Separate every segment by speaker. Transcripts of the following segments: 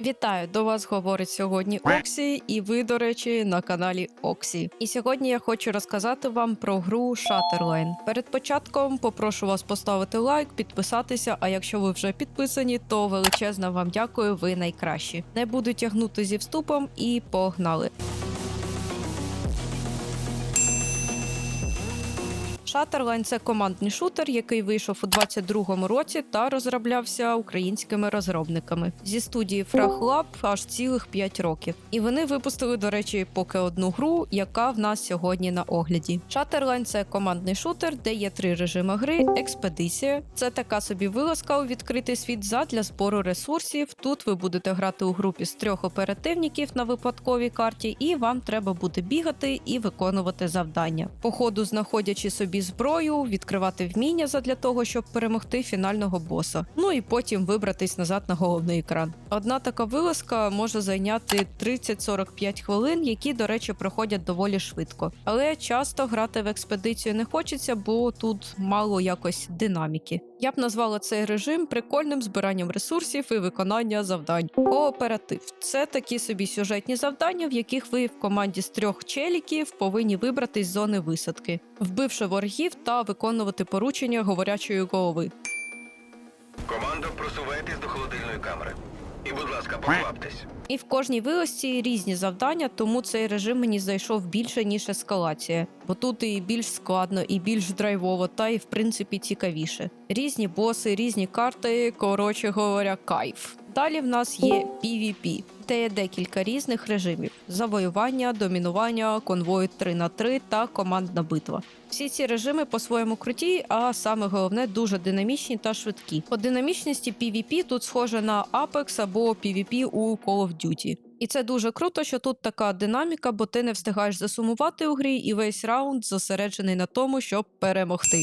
Speaker 1: Вітаю! До вас говорить сьогодні Оксі, і ви, до речі, на каналі Оксі. І сьогодні я хочу розказати вам про гру Shatterline. Перед початком попрошу вас поставити лайк, підписатися. А якщо ви вже підписані, то величезно вам дякую. Ви найкращі. Не буду тягнути зі вступом і погнали. Shutterline – це командний шутер, який вийшов у 22-му році та розроблявся українськими розробниками зі студії Frag аж цілих 5 років. І вони випустили, до речі, поки одну гру, яка в нас сьогодні на огляді. Shutterline – це командний шутер, де є три режими гри: експедиція. Це така собі вилазка у відкритий світ задля збору ресурсів. Тут ви будете грати у групі з трьох оперативників на випадковій карті, і вам треба буде бігати і виконувати завдання. По ходу знаходячи собі зброю, відкривати вміння задля того, щоб перемогти фінального боса. Ну і потім вибратись назад на головний екран. Одна така вилазка може зайняти 30-45 хвилин, які, до речі, проходять доволі швидко. Але часто грати в експедицію не хочеться, бо тут мало якось динаміки. Я б назвала цей режим прикольним збиранням ресурсів і виконання завдань. Кооператив це такі собі сюжетні завдання, в яких ви в команді з трьох челіків повинні вибратись з зони висадки, вбивши ворогів та виконувати поручення говорячої голови.
Speaker 2: Команда, просувайтесь до холодильної камери. І, будь ласка, покваптесь.
Speaker 1: І в кожній вилазці різні завдання, тому цей режим мені зайшов більше ніж ескалація, бо тут і більш складно, і більш драйвово, та і в принципі цікавіше. Різні боси, різні карти, коротше говоря, кайф. Далі в нас є PvP, де є декілька різних режимів: завоювання, домінування, конвой 3 на 3 та командна битва. Всі ці режими по-своєму круті, а саме головне дуже динамічні та швидкі. По динамічності PvP тут схоже на Apex або PvP у Call of Duty. І це дуже круто, що тут така динаміка, бо ти не встигаєш засумувати у грі, і весь раунд зосереджений на тому, щоб перемогти.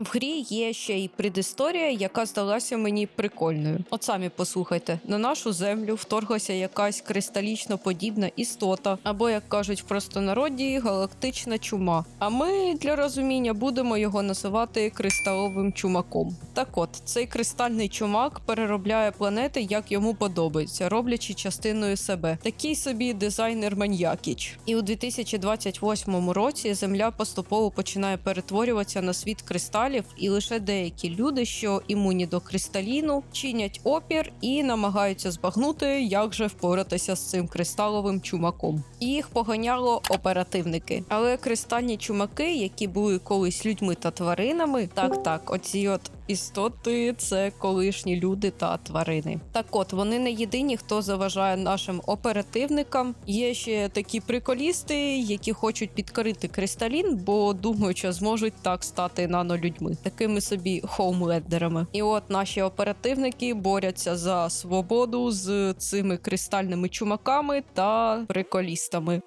Speaker 1: В грі є ще й предісторія, яка здалася мені прикольною. От самі послухайте, на нашу землю вторглася якась кристалічно подібна істота, або, як кажуть в простонароді, галактична чума. А ми для розуміння будемо його називати кристаловим чумаком. Так от, цей кристальний чумак переробляє планети як йому подобається, роблячи частиною себе. Такий собі дизайнер маньякіч. І у 2028 році Земля поступово починає перетворюватися на світ кристалів, і лише деякі люди, що імунні до кристаліну, чинять опір і намагаються збагнути, як же впоратися з цим кристаловим чумаком. Їх поганяло оперативники. Але кристальні чумаки, які були колись людьми та тваринами, так так, оці от істоти це колишні люди та тварини. Так от вони не єдині, хто заважає нашим оперативникам. Є ще такі приколісти, які хочуть підкорити кристалін, бо думають, що зможуть так стати нанолюдьми, такими собі хоумлендерами. І от наші оперативники борються за свободу з цими кристальними чумаками та приколістами.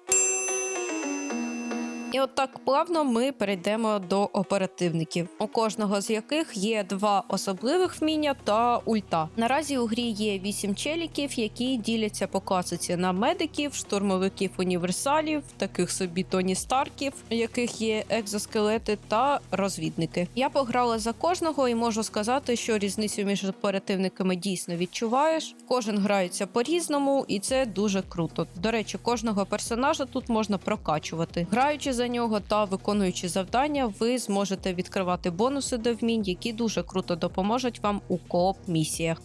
Speaker 1: І от так плавно ми перейдемо до оперативників, у кожного з яких є два особливих вміння та ульта. Наразі у грі є вісім челіків, які діляться по класиці на медиків, штурмовиків універсалів, таких собі Тоні Старків, у яких є екзоскелети та розвідники. Я пограла за кожного і можу сказати, що різницю між оперативниками дійсно відчуваєш. Кожен грається по-різному, і це дуже круто. До речі, кожного персонажа тут можна прокачувати. Граючи за нього та виконуючи завдання, ви зможете відкривати бонуси до вмінь, які дуже круто допоможуть вам у кооп місіях.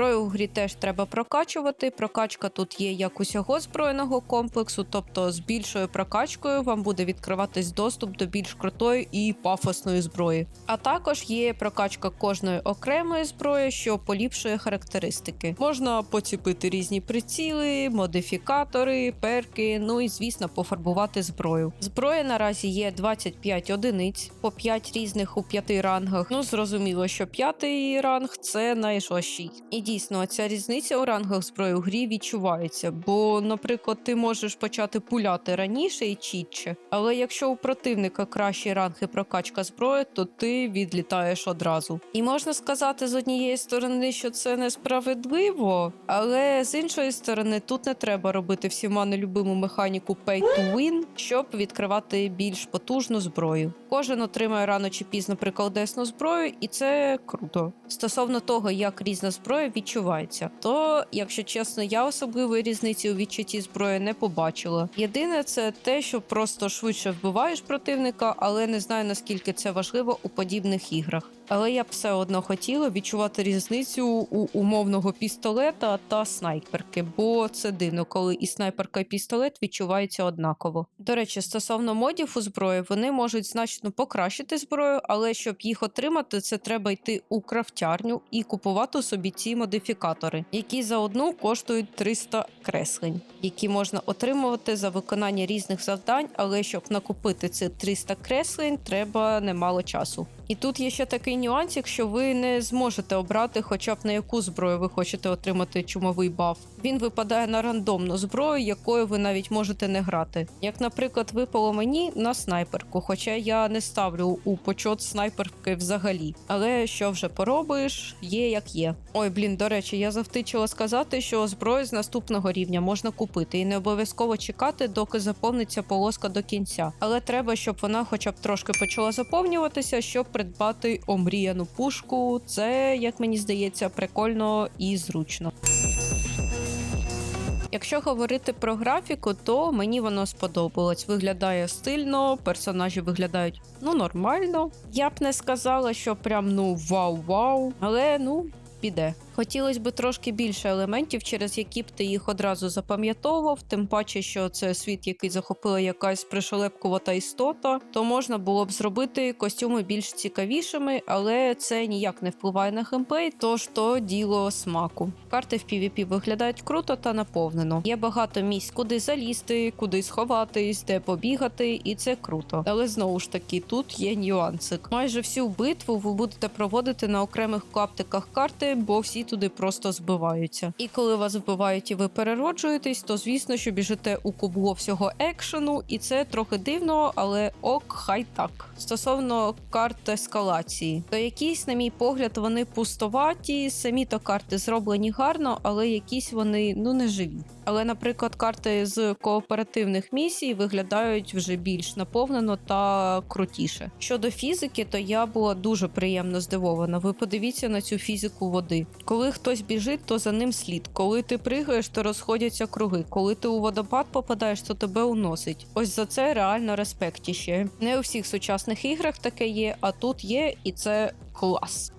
Speaker 1: Зброю у грі теж треба прокачувати. Прокачка тут є як усього збройного комплексу, тобто з більшою прокачкою вам буде відкриватись доступ до більш крутої і пафосної зброї. А також є прокачка кожної окремої зброї, що поліпшує характеристики. Можна поціпити різні приціли, модифікатори, перки, ну і звісно, пофарбувати зброю. Зброя наразі є 25 одиниць, по 5 різних у п'яти рангах. Ну зрозуміло, що п'ятий ранг це найжорстчий. І дійсно ця різниця у рангах зброї у грі відчувається. Бо, наприклад, ти можеш почати пуляти раніше і чітче, але якщо у противника кращі ранги прокачка зброї, то ти відлітаєш одразу. І можна сказати з однієї сторони, що це несправедливо, але з іншої сторони, тут не треба робити всіма нелюбиму механіку pay to win, щоб відкривати більш потужну зброю. Кожен отримає рано чи пізно приколдесну зброю, і це круто. Стосовно того, як різна зброя відчувається, то, якщо чесно, я особливої різниці у відчутті зброї не побачила. Єдине, це те, що просто швидше вбиваєш противника, але не знаю наскільки це важливо у подібних іграх. Але я б все одно хотіла відчувати різницю у умовного пістолета та снайперки, бо це дивно, коли і снайперка, і пістолет відчуваються однаково. До речі, стосовно модів у зброї, вони можуть значно покращити зброю, але щоб їх отримати, це треба йти у крафтярню і купувати собі ці модифікатори, які за одну коштують 300 креслень, які можна отримувати за виконання різних завдань. Але щоб накупити ці 300 креслень, треба немало часу. І тут є ще такий нюанс, якщо ви не зможете обрати, хоча б на яку зброю ви хочете отримати чумовий баф. Він випадає на рандомну зброю, якою ви навіть можете не грати. Як, наприклад, випало мені на снайперку, хоча я не ставлю у почот снайперки взагалі. Але що вже поробиш, є як є. Ой, блін, до речі, я завтичила сказати, що зброю з наступного рівня можна купити і не обов'язково чекати, доки заповниться полоска до кінця. Але треба, щоб вона хоча б трошки почала заповнюватися, щоб придбати омріяну пушку. Це, як мені здається, прикольно і зручно. Якщо говорити про графіку, то мені воно сподобалось. Виглядає стильно, персонажі виглядають ну нормально. Я б не сказала, що прям ну вау-вау, але ну піде. Хотілося б трошки більше елементів, через які б ти їх одразу запам'ятовував, тим паче, що це світ, який захопила якась пришелепкувата істота, то можна було б зробити костюми більш цікавішими, але це ніяк не впливає на геймплей, тож то діло смаку. Карти в PvP виглядають круто та наповнено. Є багато місць, куди залізти, куди сховатись, де побігати, і це круто. Але знову ж таки, тут є нюансик. Майже всю битву ви будете проводити на окремих клаптиках карти, бо всі туди просто збиваються. І коли вас вбивають і ви перероджуєтесь, то звісно, що біжите у кубло всього екшену, і це трохи дивно, але ок, хай так. Стосовно карт ескалації, то якісь, на мій погляд, вони пустоваті. Самі то карти зроблені гарно, але якісь вони ну не живі. Але, наприклад, карти з кооперативних місій виглядають вже більш наповнено та крутіше. Щодо фізики, то я була дуже приємно здивована. Ви подивіться на цю фізику води. Коли хтось біжить, то за ним слід. Коли ти пригаєш, то розходяться круги. Коли ти у водопад попадаєш, то тебе уносить. Ось за це реально респектіще. Не у всіх сучасних іграх таке є, а тут є, і це клас.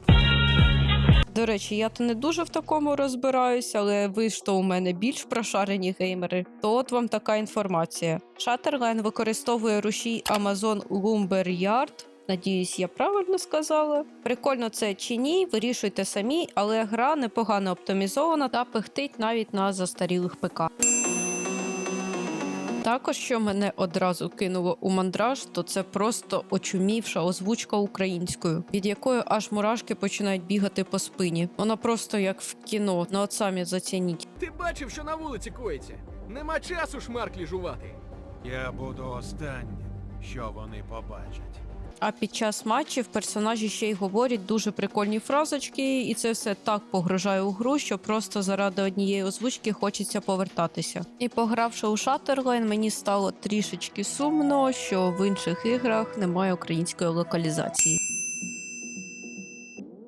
Speaker 1: До речі, я то не дуже в такому розбираюся, але ви ж то у мене більш прошарені геймери. То от вам така інформація. Shutterline використовує рушій Amazon Lumberyard. Надіюсь, я правильно сказала. Прикольно це чи ні, вирішуйте самі, але гра непогано оптимізована та пихтить навіть на застарілих ПК. Також, що мене одразу кинуло у мандраж, то це просто очумівша озвучка українською, від якої аж мурашки починають бігати по спині. Вона просто як в кіно, ну от самі зацініть.
Speaker 3: Ти бачив, що на вулиці коїться? Нема часу шмарклі жувати.
Speaker 4: Я буду останнім, що вони побачать.
Speaker 1: А під час матчів персонажі ще й говорять дуже прикольні фразочки, і це все так погружає у гру, що просто заради однієї озвучки хочеться повертатися. І погравши у Шатерлайн, мені стало трішечки сумно, що в інших іграх немає української локалізації.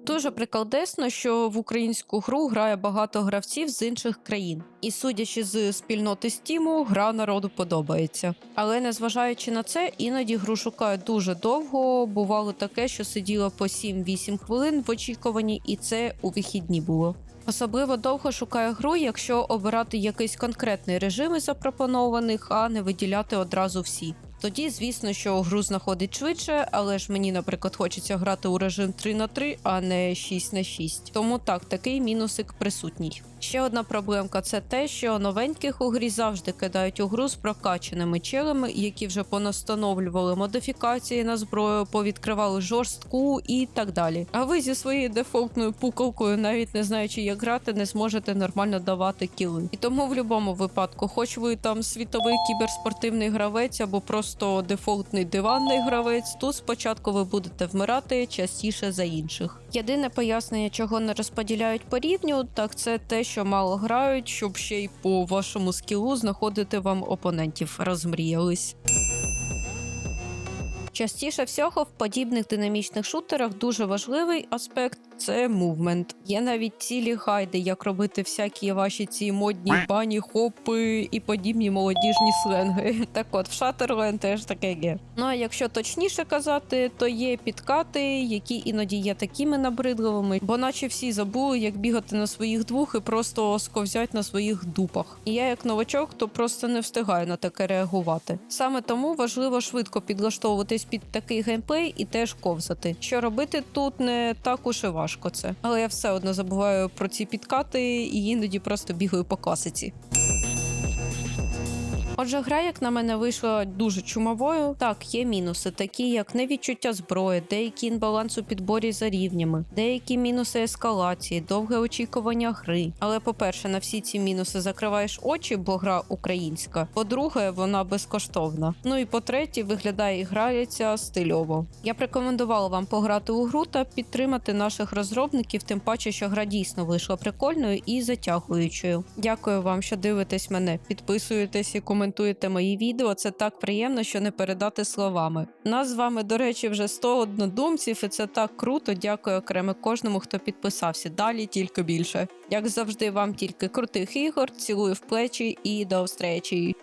Speaker 1: Дуже приколдесно, що в українську гру грає багато гравців з інших країн, і судячи з спільноти Стіму, гра народу подобається. Але незважаючи на це, іноді гру шукають дуже довго. Бувало таке, що сиділо по 7-8 хвилин в очікуванні, і це у вихідні було. Особливо довго шукає гру, якщо обирати якийсь конкретний режим із запропонованих, а не виділяти одразу всі. Тоді, звісно, що гру знаходить швидше, але ж мені, наприклад, хочеться грати у режим 3 на 3, а не 6 на 6. Тому так, такий мінусик присутній. Ще одна проблемка це те, що новеньких у грі завжди кидають у гру з прокачаними челами, які вже понастановлювали модифікації на зброю, повідкривали жорстку і так далі. А ви зі своєю дефолтною пукалкою, навіть не знаючи, як грати, не зможете нормально давати кіли. І тому в будь-якому випадку, хоч ви там світовий кіберспортивний гравець або просто дефолтний диванний гравець, тут спочатку ви будете вмирати частіше за інших. Єдине пояснення, чого не розподіляють по рівню, так це те, що мало грають, щоб ще й по вашому скілу знаходити вам опонентів. Розмріялись. Частіше всього в подібних динамічних шутерах дуже важливий аспект це мувмент. Є навіть цілі гайди, як робити всякі ваші ці модні бані, хопи і подібні молодіжні сленги. Так от, в Shutterland теж таке є. Ну а якщо точніше казати, то є підкати, які іноді є такими набридливими, бо наче всі забули, як бігати на своїх двох і просто сковзять на своїх дупах. І я, як новачок, то просто не встигаю на таке реагувати. Саме тому важливо швидко підлаштовуватись під такий геймплей і теж ковзати. Що робити тут не так уж і важко це, але я все одно забуваю про ці підкати і іноді просто бігаю по класиці. Отже, гра, як на мене, вийшла дуже чумовою. Так, є мінуси, такі як невідчуття зброї, деякий інбаланс у підборі за рівнями, деякі мінуси ескалації, довге очікування гри. Але, по-перше, на всі ці мінуси закриваєш очі, бо гра українська. По-друге, вона безкоштовна. Ну і по-третє, виглядає і грається стильово. Я б рекомендувала вам пограти у гру та підтримати наших розробників, тим паче, що гра дійсно вийшла прикольною і затягуючою. Дякую вам, що дивитесь мене, підписуєтесь і коментуєте мої відео. Це так приємно, що не передати словами. Нас з вами, до речі, вже 100 однодумців, і це так круто. Дякую окремо кожному, хто підписався. Далі тільки більше. Як завжди, вам тільки крутих ігор. Цілую в плечі і до зустрічі.